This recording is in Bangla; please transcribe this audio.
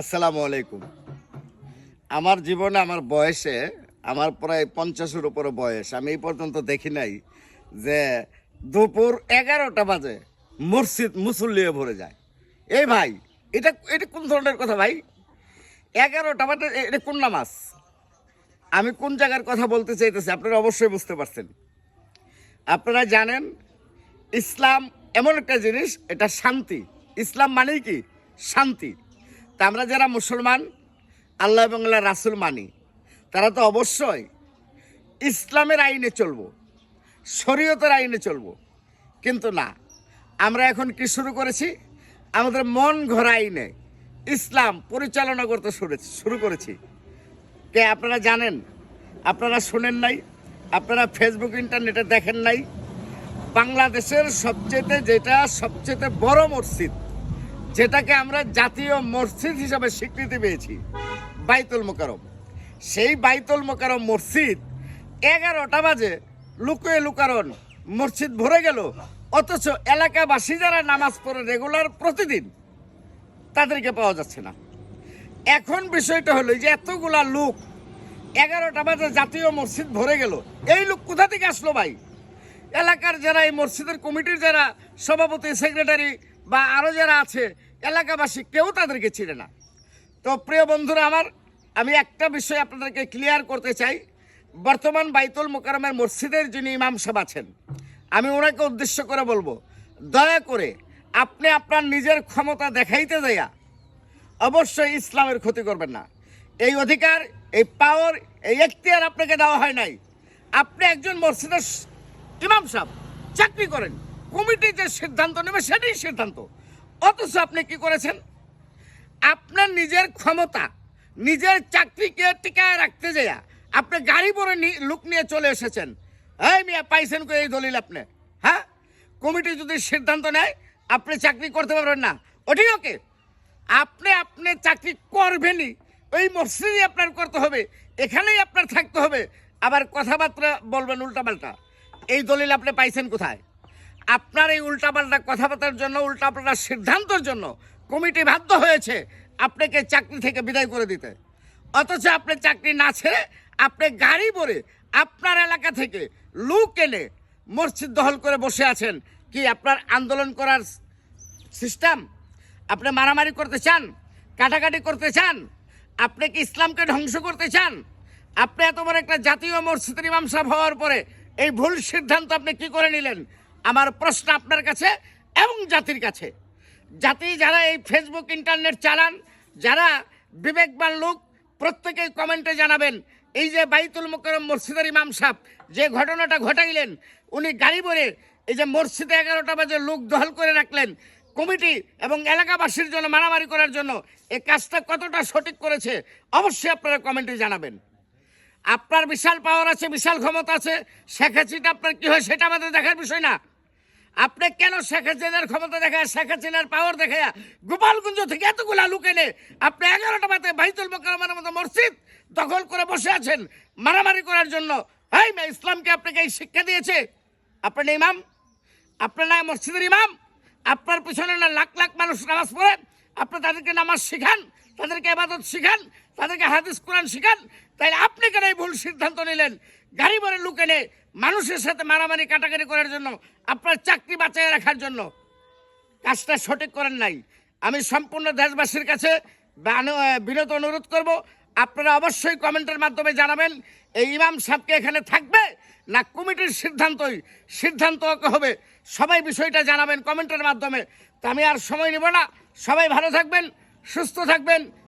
আসসালামু আলাইকুম। আমার জীবনে আমার বয়সে আমার প্রায় পঞ্চাশের উপরে বয়স। আমি এই পর্যন্ত দেখি নাই যে দুপুর এগারোটা বাজে মসজিদ মুসল্লিয়ে ভরে যায়। এই ভাই, এটা এটা কোন ধরনের কথা ভাই? এগারোটা বাজে এটা কোন নামাজ? আমি কোন জায়গার কথা বলতে চাইতেছি আপনারা অবশ্যই বুঝতে পারছেন। আপনারা জানেন, ইসলাম এমন একটা জিনিস, এটা শান্তি। ইসলাম মানেই কি? শান্তি। তা আমরা যারা মুসলমান, আল্লাহ এবং আল্লাহ রাসুল মানি, তারা তো অবশ্যই ইসলামের আইনে চলব, শরীয়তের আইনে চলব। কিন্তু না, আমরা এখন কি শুরু করেছি? আমাদের মন ঘর আইনে ইসলাম পরিচালনা করতে শুরু শুরু করেছি। কে আপনারা জানেন? আপনারা শোনেন নাই? আপনারা ফেসবুক ইন্টারনেটে দেখেন নাই? বাংলাদেশের সবচেয়ে যেটা সবচেয়ে বড় মসজিদ যেটাকে আমরা জাতীয় মসজিদ হিসাবে স্বীকৃতি পেয়েছি, বাইতুল মোকারম সেই বাইতুল মোকারম মসজিদ এগারোটা বাজে লুকোয়ে লুকারন মসজিদ ভরে গেল। অথচ এলাকাবাসী যারা নামাজ পড়ে রেগুলার প্রতিদিন, তাদেরকে পাওয়া যাচ্ছে না। এখন বিষয়টা হলো যে এতগুলা লোক, এগারোটা বাজে জাতীয় মসজিদ ভরে গেল। এই লোক কোথা থেকে আসলো ভাই? এলাকার যারা এই মসজিদের কমিটির যারা সভাপতি, সেক্রেটারি বা আরও যারা আছে এলাকাবাসী কেউ তাদেরকে চিনে না। তো প্রিয় বন্ধুরা আমার, আমি একটা বিষয় আপনাদেরকে ক্লিয়ার করতে চাই। বর্তমান বাইতুল মোকারমের মসজিদের যিনি ইমাম সাহেব আছেন, আমি ওনাকে উদ্দেশ্য করে বলব, দয়া করে আপনি আপনার নিজের ক্ষমতা দেখাইতে যাইয়া অবশ্যই ইসলামের ক্ষতি করবেন না। এই অধিকার, এই পাওয়ার এই এখতিয়ার আপনাকে দেওয়া হয় নাই। আপনি একজন মসজিদের ইমাম সাহেব, চাকরি করেন কমিটি যে সিদ্ধান্ত নেবে সেটাই সিদ্ধান্ত। অথচ আপনি কি করেছেন? আপনার নিজের ক্ষমতা, নিজের চাকরিকে টিকায় রাখতে যাইয়া আপনি গাড়ি পরে লোক নিয়ে চলে এসেছেন। এই মিয়া, পাইছেন কই এই দলিল আপনি? হ্যাঁ? কমিটি যদি সিদ্ধান্ত নেয়, আপনি চাকরি করতে পারবেন না। ওটি ওকে? আপনি আপনি চাকরি করবেনই। ওই মসজিদই আপনার করতে হবে। এখানেই আপনার থাকতে হবে। আবার কথাবার্তা বলবেন উল্টাপাল্টা। এই দলিল আপনি পাইছেন কোথায়? আপনার এই উল্টাপাল্টা কথাবার্তার জন্য, উল্টাপাল্টা সিদ্ধান্তের জন্য কমিটি বাধ্য হয়েছে আপনাকে চাকরি থেকে বিদায় করে দিতে। অথচ আপনি চাকরি না ছেড়ে আপনি গাড়ি ভরে আপনার এলাকা থেকে লুক এনে মসজিদ দহল করে বসে আছেন। কি আপনার আন্দোলন করার সিস্টেম? আপনি মারামারি করতে চান? কাটাকাটি করতে চান? আপনি কি ইসলামকে ধ্বংস করতে চান? আপনি এত বড় একটা জাতীয় মসজিদের ইমাম সাহেব হওয়ার পরে এই ভুল সিদ্ধান্ত আপনি কি করে নিলেন? আমার প্রশ্ন আপনার কাছে এবং জাতির কাছে। জাতি যারা এই ফেসবুক ইন্টারনেট চালান, যারা বিবেকবান লোক, প্রত্যেকেই কমেন্টে জানাবেন, এই যে বাইতুল মোকরম মসজিদের ইমাম সাহেব, যে ঘটনাটা ঘটাইলেন, উনি গাড়ি ভরে এই যে মসজিদে এগারোটা বাজে লোক দখল করে রাখলেন, কমিটি এবং এলাকাবাসীর জন্য মারামারি করার জন্য এই কাজটা কতটা সঠিক করেছে, অবশ্যই আপনারা কমেন্টে জানাবেন। আপনার বিশাল পাওয়ার আছে, বিশাল ক্ষমতা আছে, শেখ হাসিনা আপনার কি হয় সেটা আমাদের দেখার বিষয় না। আপনি কেন শেখ হাসিনার ক্ষমতা দেখায়, শেখ হাসিনার পাওয়ার দেখায়? গোপালগঞ্জ থেকে এতগুলা লোক এনে আপনি এগারোটা বাতে বাইতুল মোকারমের মতো মসজিদ দখল করে বসে আছেন মারামারি করার জন্য। হাই মা ইসলামকে আপনাকে এই শিক্ষা দিয়েছে? আপনার ইমাম? আপনার না মসজিদের ইমাম? আপনার পিছনে না লাখ লাখ মানুষ নামাজ পড়ে? আপনি তাদেরকে নামাজ শিখান, তাদেরকে আবাদত শিখান, তাদেরকে হাদিস, কোরআন শিখান তাই আপনি কেন এই ভুল সিদ্ধান্ত নিলেন? গাড়ি ভরে লুক এনে মানুষের সাথে মারামারি কাটাকাটি করার জন্য, আপনার চাকরি বাঁচায় রাখার জন্য। কাজটা সঠিক করেন নাই। আমি সম্পূর্ণ দেশবাসীর কাছে বিনত অনুরোধ করব আপনারা অবশ্যই কমেন্টের মাধ্যমে জানাবেন, এই ইমাম সাহেবকে এখানে থাকবে না কমিটির সিদ্ধান্তই? সিদ্ধান্ত হবে। সবাই বিষয়টা জানাবেন কমেন্টের মাধ্যমে। তা আমি আর সময় নেব না। সবাই ভালো থাকবেন, সুস্থ থাকবেন।